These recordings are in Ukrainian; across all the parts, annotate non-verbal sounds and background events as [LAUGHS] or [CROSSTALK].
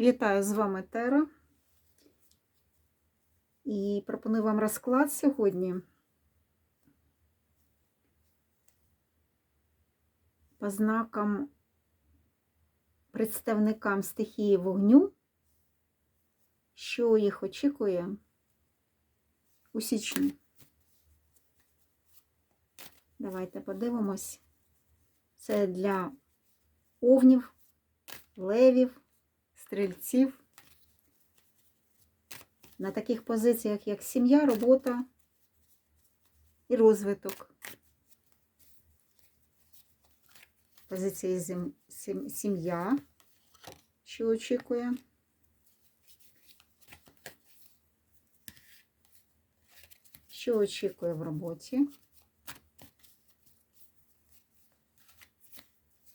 Вітаю з вами Тера. І пропоную вам розклад сьогодні. По знакам представникам стихії вогню, що їх очікує у січні. Давайте подивимось. Це для овнів, левів, стрільців. На таких позиціях, як сім'я, робота і розвиток. Позиції сім'я, що очікує. Що очікує в роботі,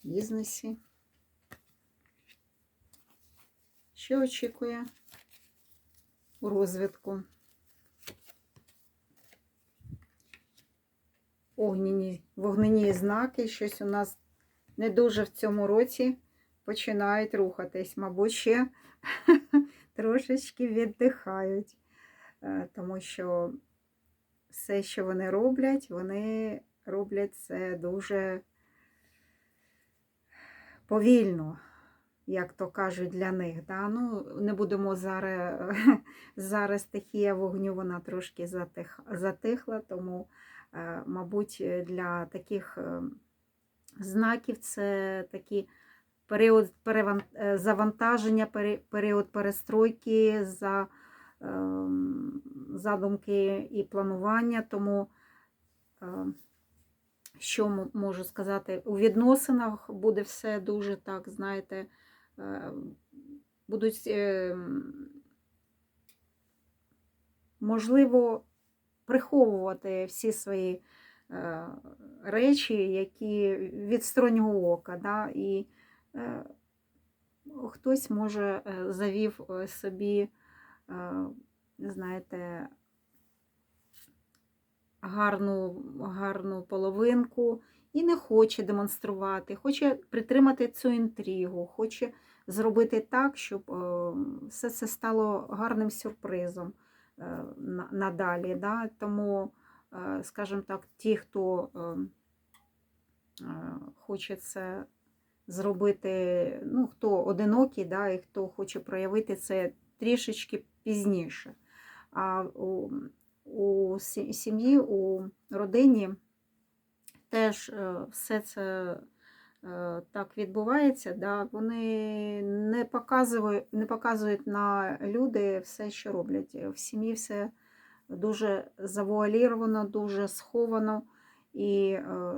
бізнесі. Що очікує у розвитку? Огняні, вогнені знаки, щось у нас не дуже в цьому році починають рухатись. Мабуть, ще [LAUGHS] трошечки віддихають, Е, тому що все, що вони роблять, вони роблять це дуже повільно як то кажуть, для них. Да? Ну, Не будемо зараз, [LAUGHS] зараз стихія вогню, вона трошки затих, затихла, тому, е, мабуть, для таких е, знаків це такий період е, завантаження, період перестройки, за, ем, задумки і планування. Тому що можу сказати, у відносинах буде все дуже так, знаєте, будуть, е, можливо, приховувати всі свої е, речі, які від стороннього ока. Да? І е, хтось може е, завів е, собі, е, знаєте, гарну, гарну половинку і не хоче демонструвати, хоче притримати цю інтригу, хоче зробити так, щоб е, все це стало гарним сюрпризом е, надалі. Да? Тому, е, скажімо так, ті, хто хоче це зробити, ну, хто одинокий, да, і хто хоче проявити це трішечки пізніше. А у, у сім'ї, у родині теж е, все це е, так відбувається. Да? Вони не показують, не показують на люди все, що роблять. В сім'ї все дуже завуаліровано, дуже сховано і е,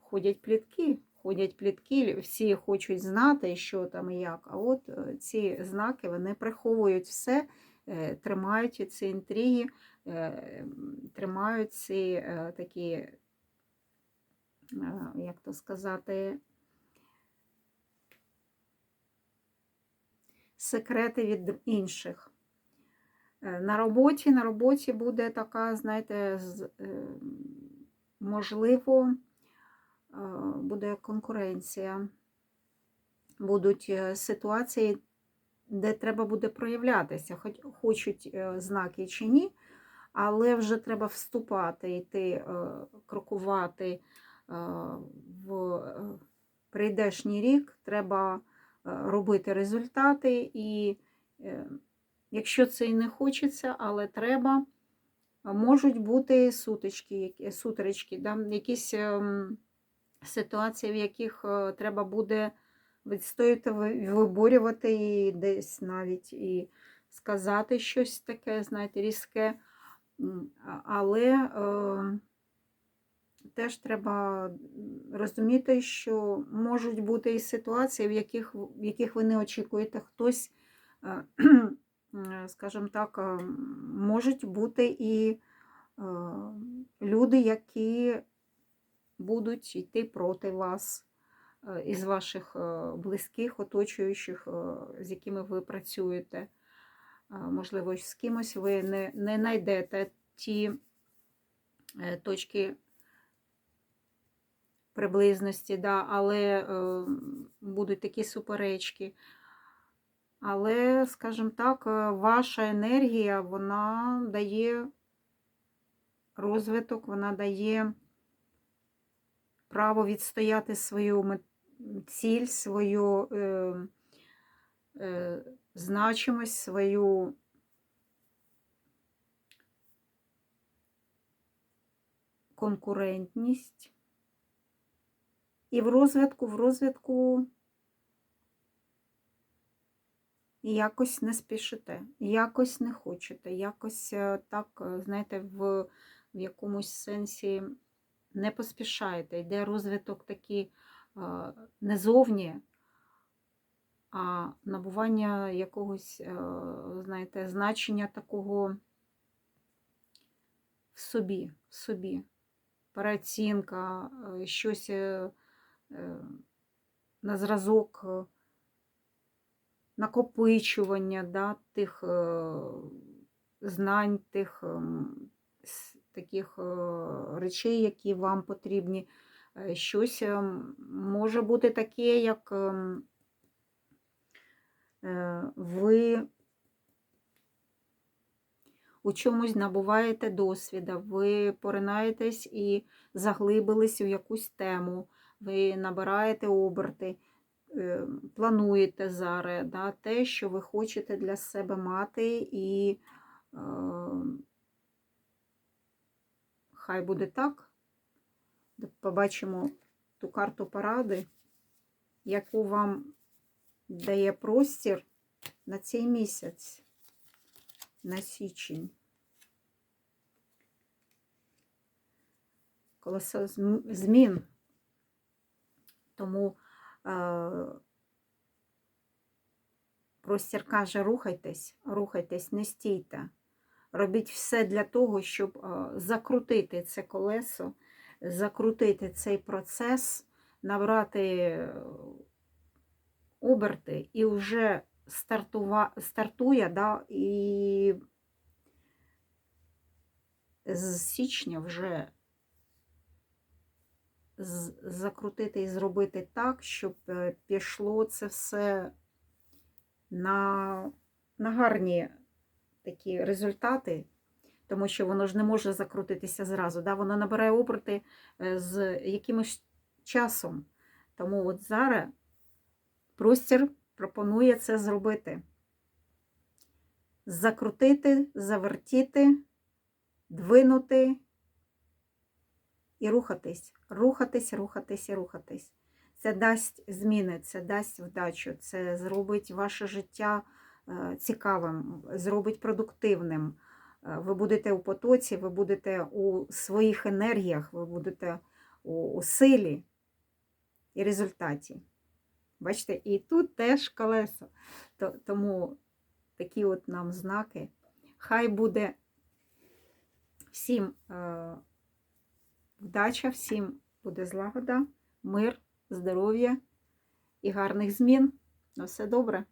ходять плітки. Ходять плітки, всі хочуть знати, що там і як. А от е, ці знаки вони приховують все, е, тримають ці інтриги, е, тримають ці е, такі, е, як то сказати, секрети від інших. Е, На роботі, на роботі буде така, знаєте, е, можливо, е, буде конкуренція, будуть е, ситуації, де треба буде проявлятися, хоч хочуть е, знаки чи ні, але вже треба вступати, йти, е, крокувати е, в е, прийдешній рік, треба е, робити результати, і е, якщо це і не хочеться, але треба, можуть бути сутички, сутеречки, да? якісь ем, ситуації, в яких треба буде відстояти, виборювати і десь навіть і сказати щось таке, знаєте, різке. Але е, теж треба розуміти, що можуть бути і ситуації, в яких, в яких ви не очікуєте, хтось, е, е, скажімо так, е, можуть бути і люди, які будуть йти проти вас із ваших близьких, оточуючих, з якими ви працюєте. Можливо, з кимось ви не, не знайдете ті точки приблизності, да, але е, будуть такі суперечки. Але, скажімо так, е, ваша енергія, вона дає розвиток, вона дає право відстояти свою ціль, свою е, е, значимость, свою конкурентність. І в розвитку, в розвитку якось не спішите, якось не хочете, якось е, так, е, знаєте, в, в якомусь сенсі не поспішаєте. Йде розвиток такий е, не зовні, а набування якогось, знаєте, значення такого в собі, в собі. Переоцінка, щось на зразок е, накопичування да, тих е, знань, тих таких е, речей, які вам потрібні. Е, Щось може бути таке, як е, ви у чомусь набуваєте досвіда, ви поринаєтесь і заглибились у якусь тему, ви набираєте оберти, е, плануєте зараз да, те, що ви хочете для себе мати, і е, хай буде так. Побачимо ту карту поради, яку вам дає простір на цей місяць, на січень. Колесо зм- змін. Тому е, простір каже, рухайтесь, рухайтесь, не стійте. Робіть все для того, щоб е, закрутити це колесо, закрутити цей процес, набрати е, оберти і вже стартува, стартує, да, і з січня вже закрутити і зробити так, щоб е, пішло це все на, на гарні такі результати, тому що воно ж не може закрутитися зразу. Да? Воно набирає оберти е, з якимось часом. Тому от зараз простір пропонує це зробити. Закрутити, завертіти, двинути і рухатись, рухатись, рухатись і рухатись. Це дасть зміни, це дасть вдачу, це зробить ваше життя е, цікавим, зробить продуктивним. Е, Ви будете у потоці, ви будете у своїх енергіях, ви будете у, у силі і результаті. Бачите, і тут теж колесо. Тому такі от нам знаки. Хай буде всім е, вдача, всім буде злагода, мир, здоров'я і гарних змін. На все добре.